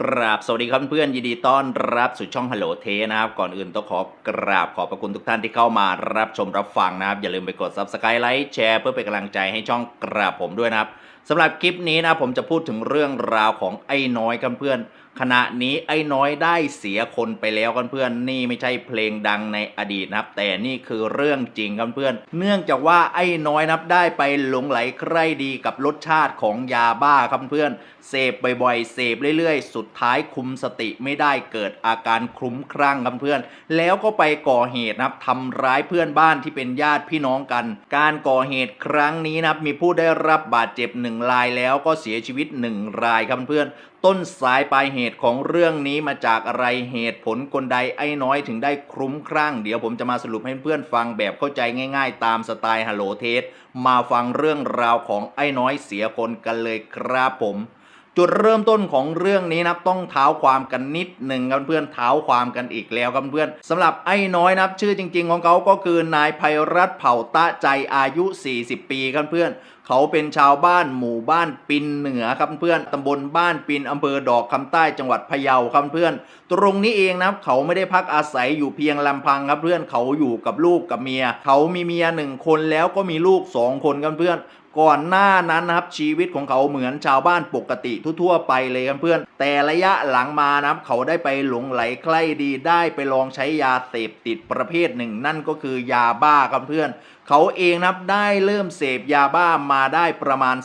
กราบสวัสดีครับเพื่อนยินดีต้อนรับสู่ช่องฮัลโหลเทนะครับ ก่อนอื่นต้องขอกราบขอบพระคุณทุกท่านที่เข้ามารับชมรับฟังนะครับ อย่าลืมไปกด subscribe ไลค์แชร์เพื่อเป็นกำลังใจให้ช่องกราบผมด้วยนะครับสำหรับคลิปนี้นะผมจะพูดถึงเรื่องราวของไอ้น้อยกันเพื่อน ขณะนี้ไอ้น้อยได้เสียคนไปแล้วกันเพื่อน นี่ไม่ใช่เพลงดังในอดีตนะครับ แต่นี่คือเรื่องจริงกันเพื่อน เนื่องจากว่าไอ้น้อยนับได้ไปหลงไหลใคร่ดีกับรสชาติของยาบ้าครับเพื่อนเสพบ่อยๆเสพเรื่อยๆ สุดท้ายคุมสติไม่ได้เกิดอาการคลุ้มคลั่งครับเพื่อน แล้วก็ไปก่อเหตุนะครับทำร้ายเพื่อนบ้านที่เป็นญาติพี่น้องกัน การก่อเหตุครั้งนี้นะครับมีผู้ได้รับบาดเจ็บหนึ่งรายแล้วก็เสียชีวิตหนึ่งรายครับเพื่อนต้นสายปลายเหตุของเรื่องนี้มาจากอะไรเหตุผลกลใดไอ้น้อยถึงได้คลุ้มคลั่ง เดี๋ยวผมจะมาสรุปให้เพื่อนฟังแบบเข้าใจง่าย ๆ ตามสไตล์ฮัลโหลเทสมาฟังเรื่องราวของไอ้น้อยเสียคนกันเลยครับผม จุดเริ่มต้นของเรื่องนี้นะต้องเท้าความกันนิดหนึ่งครับเพื่อนเท้าความกันอีกแล้วครับเพื่อนสำหรับไอ้น้อยนับชื่อจริง ๆ ของเขาก็คือนายภัยรัตเผ่าตะใจอายุ 40 ปีครับเพื่อนเขาเป็นชาวบ้านหมู่บ้านปินเหนือครับเพื่อนตำบลบ้านปินอำเภอดอกคำใต้จังหวัดพะเยาครับเพื่อน ตรงนี้เองนับเขาไม่ได้พักอาศัยอยู่เพียงลำพังครับเพื่อนเขาอยู่กับลูกกับเมีย เขามีเมียหนึ่งคนแล้วก็มีลูกสองคนครับเพื่อน ก่อนหน้านั้นนะครับชีวิตของเขาเหมือนชาวบ้านปกติทั่วๆไปเลยครับเพื่อน แต่ระยะหลังมานะครับเขาได้ไปหลงไหลใคร่ดีได้ไปลองใช้ยาเสพติดประเภทหนึ่ง นั่นก็คือยาบ้าครับเพื่อน เขาเองนะครับได้เริ่มเสพยาบ้ามาได้ประมาณ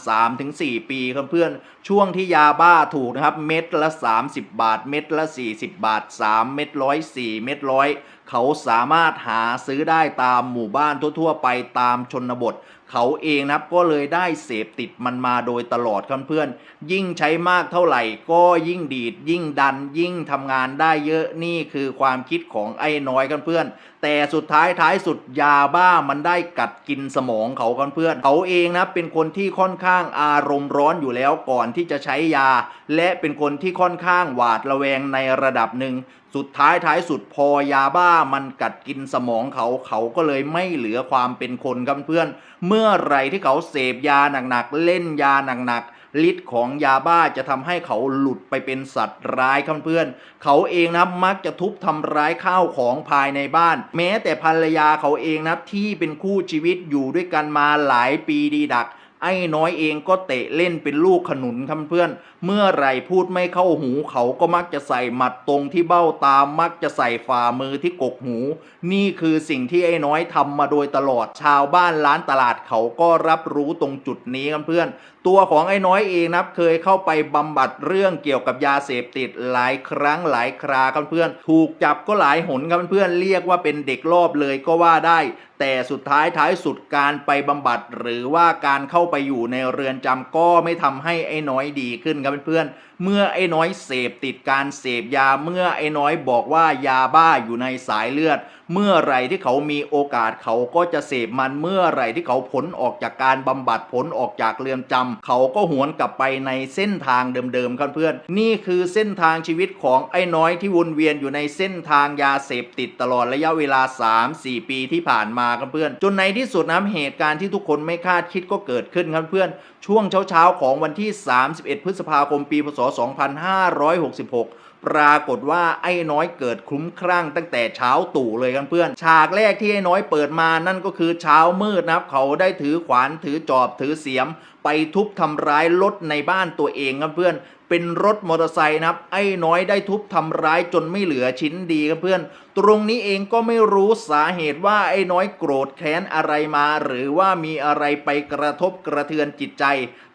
3-4 ปีครับเพื่อน ช่วงที่ยาบ้าถูกนะครับเม็ดละ 30 บาท เม็ดละ 40 บาท 3 เม็ดร้อย4เม็ดร้อยเขาสามารถหาซื้อได้ตามหมู่บ้านทั่ว ๆ ไปตามชนบทเขาเองนะครับก็เลยได้เสพติดมันมาโดยตลอดครับเพื่อน ยิ่งใช้มากเท่าไหร่ก็ยิ่งดีด ยิ่งดันยิ่งทำงานได้เยอะนี่คือความคิดของไอ้น้อยกันเพื่อน แต่สุดท้ายท้ายสุดยาบ้ามันได้กัดกินสมองเขากันเพื่อน เขาเองนะเป็นคนที่ค่อนข้างอารมณ์ร้อนอยู่แล้วก่อนที่จะใช้ยา และเป็นคนที่ค่อนข้างหวาดระแวงในระดับหนึ่งสุดท้ายท้ายสุดพอยาบ้ามันกัดกินสมองเขาเขาก็เลยไม่เหลือความเป็นคนครับเพื่อน เมื่อไรที่เขาเสพยาหนักๆเล่นยาหนักๆฤทธิ์ของยาบ้าจะทำให้เขาหลุดไปเป็นสัตว์ร้ายครับเพื่อน เขาเองนะมักจะทุบทำร้ายข้าวของภายในบ้าน แม้แต่ภรรยาเขาเองนะที่เป็นคู่ชีวิตอยู่ด้วยกันมาหลายปีดีดัก ไอ้น้อยเองก็เตะเล่นเป็นลูกขนุนครับเพื่อน เมื่อไรพูดไม่เข้าหูเขาก็มักจะใส่หมัดตรงที่เบ้าตามมักจะใส่ฝ่ามือที่กกหู นี่คือสิ่งที่ไอ้น้อยทำมาโดยตลอดชาวบ้านร้านตลาดเขาก็รับรู้ตรงจุดนี้ครับเพื่อน ตัวของไอ้น้อยเองนะครับเคยเข้าไปบำบัดเรื่องเกี่ยวกับยาเสพติดหลายครั้งหลายคราครับเพื่อนถูกจับก็หลายหนครับเพื่อนเรียกว่าเป็นเด็กรอบเลยก็ว่าได้ แต่สุดท้ายท้ายสุดการไปบำบัด หรือว่าการเข้าไปอยู่ในเรือนจำก็ไม่ทำให้ไอ้น้อยดีขึ้นครับเพื่อนเมื่อไอ้น้อยเสพติดการเสพยาเมื่อไอ้น้อยบอกว่ายาบ้าอยู่ในสายเลือด เมื่อไรที่เขามีโอกาสเขาก็จะเสพมันเมื่อไรที่เขาผลออกจากการบำบัดผลออกจากเรือนจำเขาก็หวนกลับไปในเส้นทางเดิมๆครับเพื่อน นี่คือเส้นทางชีวิตของไอ้น้อยที่วนเวียนอยู่ในเส้นทางยาเสพติดตลอดระยะเวลา 3-4 ปีที่ผ่านมาครับเพื่อน จนในที่สุดนะเหตุการณ์ที่ทุกคนไม่คาดคิดก็เกิดขึ้นครับเพื่อน ช่วงเช้าๆ ของวันที่ 31 พฤษภาคม ปี พศ 2566 ปรากฏว่าไอ้น้อยเกิดคลุ้มคลั่งตั้งแต่เช้าตู่เลยครับเพื่อน ฉากแรกที่ไอ้น้อยเปิดมานั่นก็คือเช้ามืดนะครับ เขาได้ถือขวานถือจอบถือเสียม ไปทุบทำร้ายรถในบ้านตัวเองครับเพื่อนเป็นรถมอเตอร์ไซค์นะครับ ไอ้น้อยได้ทุบทำร้ายจนไม่เหลือชิ้นดีครับเพื่อน ตรงนี้เองก็ไม่รู้สาเหตุว่าไอ้น้อยโกรธแค้นอะไรมา หรือว่ามีอะไรไปกระทบกระเทือนจิตใจ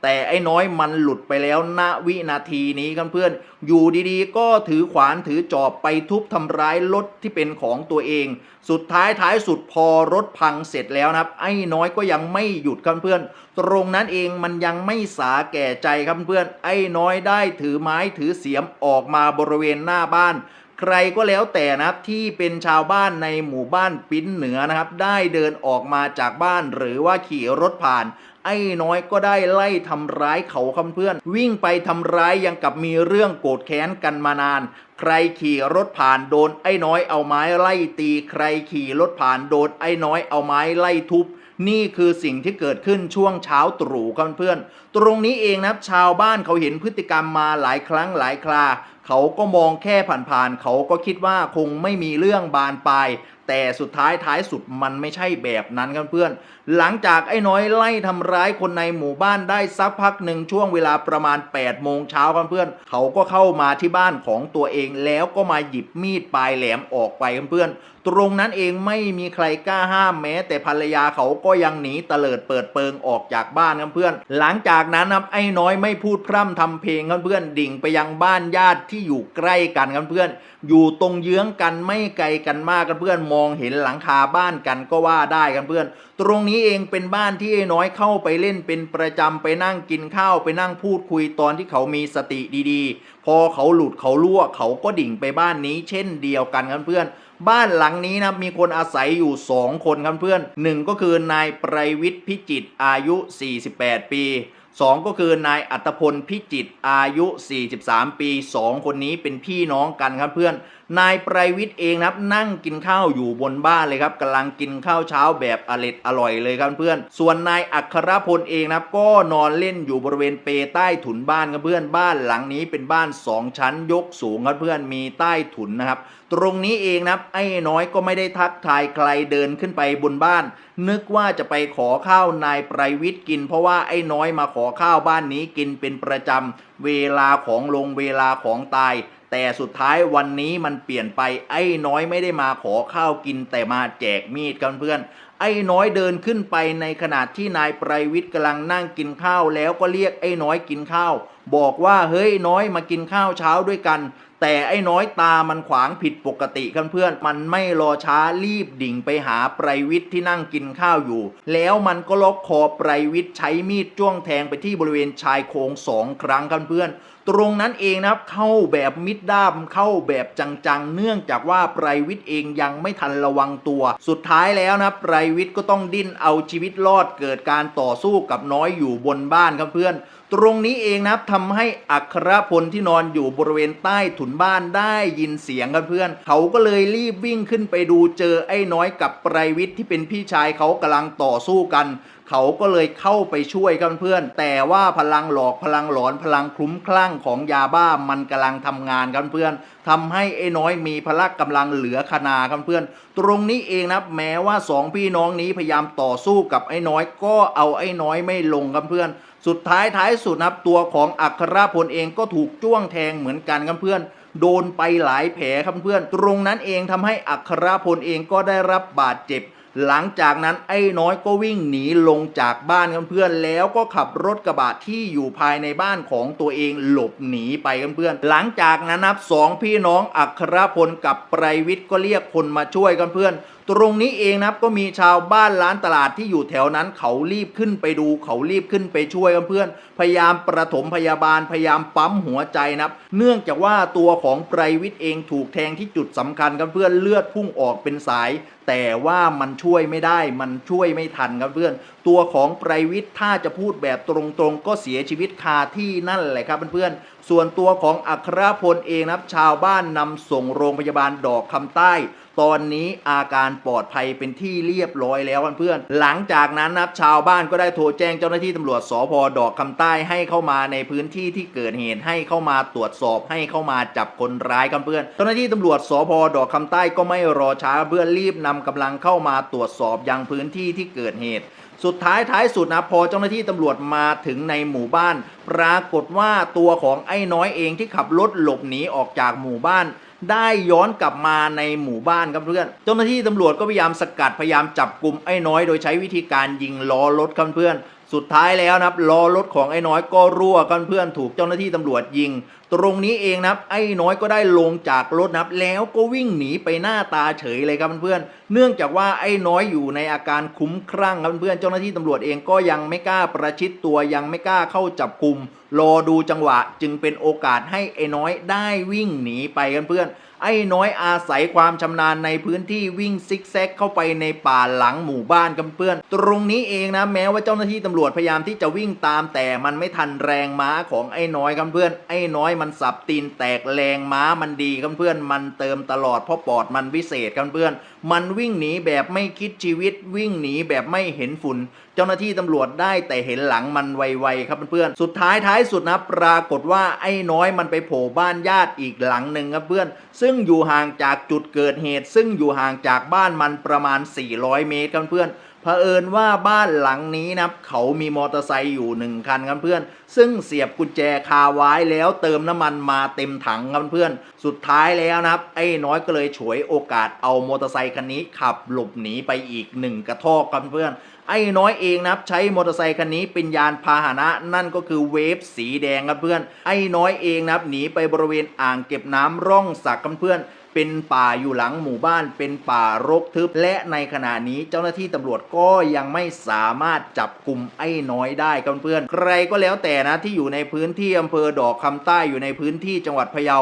แต่ไอ้น้อยมันหลุดไปแล้วณวินาทีนี้ครับเพื่อน อยู่ดีๆ ก็ถือขวานถือจอบไปทุบทำร้ายรถที่เป็นของตัวเอง สุดท้ายท้ายสุดพอรถพังเสร็จแล้วนะครับ ไอ้น้อยก็ยังไม่หยุดครับเพื่อน ตรงนั้นเองมันยังไม่สาแก่ใจครับเพื่อน ไอ้น้อยได้ถือไม้ถือเสียมออกมาบริเวณหน้าบ้าน ใครก็แล้วแต่นะครับที่เป็นชาวบ้านในหมู่บ้านปิ้นเหนือนะครับ ได้เดินออกมาจากบ้านหรือว่าขี่รถผ่าน ไอ้น้อยก็ได้ไล่ทำร้ายเขาคำเพื่อน วิ่งไปทำร้ายยังกับมีเรื่องโกรธแค้นกันมานาน ใครขี่รถผ่านโดนไอ้น้อยเอาไม้ไล่ตี ใครขี่รถผ่านโดนไอ้น้อยเอาไม้ไล่ทุบนี่คือสิ่งที่เกิดขึ้นช่วงเช้าตรู่ครับเพื่อน ตรงนี้เองนะครับชาวบ้านเขาเห็นพฤติกรรมมาหลายครั้งหลายครา เขาก็มองแค่ผ่านๆเขาก็คิดว่าคงไม่มีเรื่องบานปลายแต่สุดท้ายท้ายสุดมันไม่ใช่แบบนั้นครับเพื่อน หลังจากไอ้น้อยไล่ทำร้ายคนในหมู่บ้านได้สักพักหนึ่งช่วงเวลาประมาณ8โมงเช้าครับเพื่อน เขาก็เข้ามาที่บ้านของตัวเองแล้วก็มาหยิบมีดปลายแหลมออกไปครับเพื่อนตรงนั้นเองไม่มีใครกล้าห้ามแม้ แต่ภรรยาเขาก็ยังหนีเตลิดเปิดเปิงออกจากบ้านครับเพื่อน หลังจากนั้นครับไอ้น้อยไม่พูดพร่ำทำเพลงครับเพื่อนดิ่งไปยังบ้านญาติที่อยู่ใกล้กันครับเพื่อน อยู่ตรงเยื้องกันไม่ไกลกันมากกันเพื่อนมองเห็นหลังคาบ้านกันก็ว่าได้กันเพื่อน ตรงนี้เองเป็นบ้านที่ไอ้น้อยเข้าไปเล่นเป็นประจำไปนั่งกินข้าวไปนั่งพูดคุยตอนที่เขามีสติดีๆ พอเขาหลุดเขาล่วเขาก็ดิ่งไปบ้านนี้ เช่นเดียวกันครับเพื่อน บ้านหลังนี้นะมีคนอาศัยอยู่ 2 คนครับเพื่อนหนึ่งก็คือนายไพรวิทย์พิจิตรอายุ 48 ปี 2 ก็คือนายอัตพลพิจิตรอายุ 43 ปี 2 คนนี้เป็นพี่น้องกันครับเพื่อน นายไพรวิทย์เองนะครับนั่งกินข้าวอยู่บนบ้านเลยครับกำลังกินข้าวเช้าแบบอร็ดอร่อยเลยครับเพื่อน ส่วนนายอัครพลเองนะครับก็นอนเล่นอยู่บริเวณเปใต้ถุนบ้านครับเพื่อนบ้านหลังนี้เป็นบ้าน 2 ชั้นยกสูงครับเพื่อนมีใต้ถุนนะครับ ตรงนี้เองนะครับไอ้น้อยก็ไม่ได้ทักทายใครเดินขึ้นไปบนบ้าน นึกว่าจะไปขอข้าวนายไพรวิทย์กิน เพราะว่าไอ้น้อยมาขอข้าวบ้านนี้กินเป็นประจำเวลาของลงเวลาของตาย แต่สุดท้ายวันนี้มันเปลี่ยนไปไอ้น้อยไม่ได้มาขอข้าวกินแต่มาแจกมีดกันเพื่อน ไอ้น้อยเดินขึ้นไปในขณะที่นายไพรวิทย์กำลังนั่งกินข้าวแล้วก็เรียกไอ้น้อยกินข้าว บอกว่าเฮ้ยน้อยมากินข้าวเช้าด้วยกัน แต่ไอ้น้อยตามันขวางผิดปกติกันเพื่อน มันไม่รอช้ารีบดิ่งไปหาไพรวิทย์ที่นั่งกินข้าวอยู่ แล้วมันก็ล็อกคอไพรวิทย์ใช้มีดจ้วงแทงไปที่บริเวณชายโครงสองครั้งกันเพื่อน ตรงนั้นเองนะครับเข้าแบบมิดด้ามเข้าแบบจังๆ เนื่องจากว่าไพรวิทย์เองยังไม่ทันระวังตัว สุดท้ายแล้วนะไพรวิทย์ก็ต้องดิ้นเอาชีวิตรอดเกิดการต่อสู้กับน้อยอยู่บนบ้านครับเพื่อน ตรงนี้เองนะครับทำให้อัครพลที่นอนอยู่บริเวณใต้ถุนบ้านได้ยินเสียงกันเพื่อน เขาก็เลยรีบวิ่งขึ้นไปดูเจอไอ้น้อยกับไพรวิทย์ที่เป็นพี่ชายเขากำลังต่อสู้กัน เขาก็เลยเข้าไปช่วยกันเพื่อน แต่ว่าพลังหลอกพลังหลอนพลังคลุ้มคลั่งของยาบ้ามันกำลังทำงานกันเพื่อนทำให้ไอ้น้อยมีพละกำลังเหลือขนากันเพื่อน ตรงนี้เองนะแม้ว่าสองพี่น้องนี้พยายามต่อสู้กับไอ้น้อยก็เอาไอ้น้อยไม่ลงกันเพื่อน สุดท้ายท้ายสุดนะตัวของอัครพลเองก็ถูกจ้วงแทงเหมือนกันครับเพื่อนโดนไปหลายแผลครับเพื่อน ตรงนั้นเองทำให้อัครพลเองก็ได้รับบาดเจ็บ หลังจากนั้นไอ้น้อยก็วิ่งหนีลงจากบ้านกันเพื่อนแล้วก็ขับรถกระบะที่อยู่ภายในบ้านของตัวเองหลบหนีไปกันเพื่อนหลังจากนั้นนับสองพี่น้องอัครพลกับไพรวิทย์ก็เรียกคนมาช่วยกันเพื่อนตรงนี้เองนะครับก็มีชาวบ้านร้านตลาดที่อยู่แถวนั้น เขารีบขึ้นไปดู เขารีบขึ้นไปช่วยเพื่อนพยายามประถมพยาบาลพยายามปั๊มหัวใจนะครับ เนื่องจากว่าตัวของไพรวิทย์เองถูกแทงที่จุดสำคัญกันเพื่อนเลือดพุ่งออกเป็นสาย แต่ว่ามันช่วยไม่ได้ มันช่วยไม่ทันครับเพื่อน ตัวของไพรวิทย์ถ้าจะพูดแบบตรงๆ ก็เสียชีวิตคาที่นั่นแหละครับเพื่อน ส่วนตัวของอัครพลเองนะครับ ชาวบ้านนำส่งโรงพยาบาลดอกคำใต้ ตอนนี้อาการปลอดภัยเป็นที่เรียบร้อยแล้วเพื่อนๆหลังจากนั้นนะครับชาวบ้านก็ได้โทรแจ้งเจ้าหน้าที่ตำรวจสพดอกคำใต้ให้เข้ามาในพื้นที่ที่เกิดเหตุให้เข้ามาตรวจสอบให้เข้ามาจับคนร้ายกันเพื่อนเจ้าหน้าที่ตำรวจสพดอกคำใต้ก็ไม่รอช้าเพื่อรีบนำกำลังเข้ามาตรวจสอบยังพื้นที่ที่เกิดเหตุ สุดท้ายท้ายสุดนะพอเจ้าหน้าที่ตำรวจมาถึงในหมู่บ้าน ปรากฏว่าตัวของไอ้น้อยเองที่ขับรถหลบหนีออกจากหมู่บ้านได้ย้อนกลับมาในหมู่บ้านครับเพื่อน เจ้าหน้าที่ตำรวจก็พยายามสกัดพยายามจับกลุ่มไอ้น้อยโดยใช้วิธีการยิงล้อรถครับเพื่อน สุดท้ายแล้วนะครับล้อรถของไอ้น้อยก็รั่วกันเพื่อนถูกเจ้าหน้าที่ตำรวจยิง ตรงนี้เองนะครับ ไอ้น้อยก็ได้ลงจากรถนะครับ แล้วก็วิ่งหนีไปหน้าตาเฉยเลยครับเพื่อนๆเนื่องจากว่าไอ้น้อยอยู่ในอาการคุ้มครั่งครับเพื่อนๆเจ้าหน้าที่ตำรวจเองก็ยังไม่กล้าประชิดตัวยังไม่กล้าเข้าจับกลุ่มรอดูจังหวะจึงเป็นโอกาสให้ไอ้น้อยได้วิ่งหนีไปกันเพื่อน ไอ้น้อยอาศัยความชำนาญในพื้นที่วิ่งซิกแซกเข้าไปในป่าหลังหมู่บ้านกันเพื่อน ตรงนี้เองนะแม้ว่าเจ้าหน้าที่ตำรวจพยายามที่จะวิ่งตามแต่มันไม่ทันแรงม้าของไอ้น้อยกันเพื่อน ไอ้น้อยมันสับตีนแตกแรงม้ามันดีกันเพื่อน มันเติมตลอดเพราะปอดมันวิเศษกันเพื่อน มันวิ่งหนีแบบไม่คิดชีวิตวิ่งหนีแบบไม่เห็นฝุ่น จ้าหน้าที่ตำรวจได้แต่เห็นหลังมันไวๆครับเพื่อนๆ สุดท้ายท้ายสุดนะปรากฏว่าไอ้น้อยมันไปโผล่บ้านญาติอีกหลังหนึ่งครับเพื่อน ซึ่งอยู่ห่างจากจุดเกิดเหตุ ซึ่งอยู่ห่างจากบ้านมันประมาณ 400 เมตรครับเพื่อน เผอิญว่าบ้านหลังนี้นะครับเขามีมอเตอร์ไซค์อยู่หนึ่งคันครับเพื่อน ซึ่งเสียบกุญแจคาไว้แล้วเติมน้ำมันมาเต็มถังครับเพื่อน สุดท้ายแล้วนะครับ ไอ้น้อยก็เลยฉวยโอกาสเอามอเตอร์ไซคันนี้ขับหลบหนีไปอีกหนึ่งกระทอกครับเพื่อนไอ้น้อยเองนะครับใช้มอเตอร์ไซคันนี้เป็นยานพาหนะนั่นก็คือเวฟสีแดงครับเพื่อน ไอ้น้อยเองนะครับหนีไปบริเวณอ่างเก็บน้ำร่องสักครับเพื่อน เป็นป่าอยู่หลังหมู่บ้าน เป็นป่ารกทึบ และในขณะนี้เจ้าหน้าที่ตำรวจก็ยังไม่สามารถจับกลุ่มไอ้น้อยได้ครับเพื่อนใครก็แล้วแต่นะที่อยู่ในพื้นที่อำเภอดอกคำใต้อยู่ในพื้นที่จังหวัดพะเยา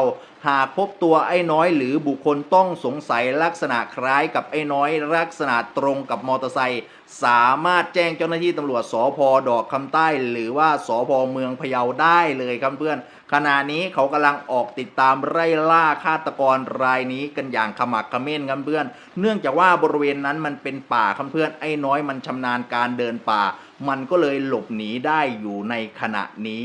หากพบตัวไอ้น้อยหรือบุคคลต้องสงสัยลักษณะคล้ายกับไอ้น้อย ลักษณะตรงกับมอเตอร์ไซค์สามารถแจ้งเจ้าหน้าที่ตำรวจสพดอกคำใต้ หรือว่าสพเมืองพะเยาได้เลยครับเพื่อน ขณะนี้เขากำลังออกติดตามไล่ล่าฆาตกรรายนี้กันอย่างขมักเขม้นครับเพื่อน เนื่องจากว่าบริเวณนั้นมันเป็นป่าครับเพื่อนไอ้น้อยมันชำนาญการเดินป่า มันก็เลยหลบหนีได้อยู่ในขณะนี้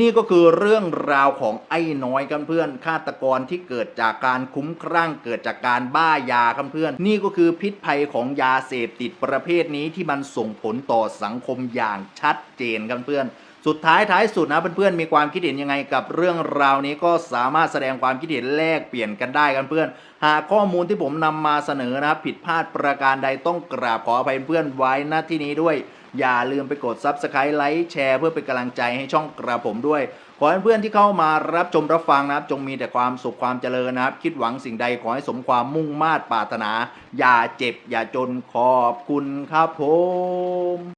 นี่ก็คือเรื่องราวของไอ้น้อยกันเพื่อนฆาตกรที่เกิดจากการคุ้มครั่งเกิดจากการบ้ายากันเพื่อน นี่ก็คือพิษภัยของยาเสพติดประเภทนี้ที่มันส่งผลต่อสังคมอย่างชัดเจนกันเพื่อนสุดท้ายท้ายสุดนะเพื่อนๆมีความคิดเห็นยังไงกับเรื่องราวนี้ก็สามารถแสดงความคิดเห็นแลกเปลี่ยนกันได้กันเพื่อน หากข้อมูลที่ผมนำมาเสนอนะครับผิดพลาดประการใดต้องกราบขออภัยเพื่อนไว้ณที่นี้ด้วย อย่าลืมไปกด Subscribe ไลค์แชร์เพื่อเป็นกำลังใจให้ช่องกระผมด้วย ขอให้เพื่อนที่เข้ามารับชมรับฟังนะครับ จงมีแต่ความสุขความเจริญนะครับ คิดหวังสิ่งใดขอให้สมความมุ่งมา่ปรารถนา อย่าเจ็บอย่าจนขอบคุณครับผม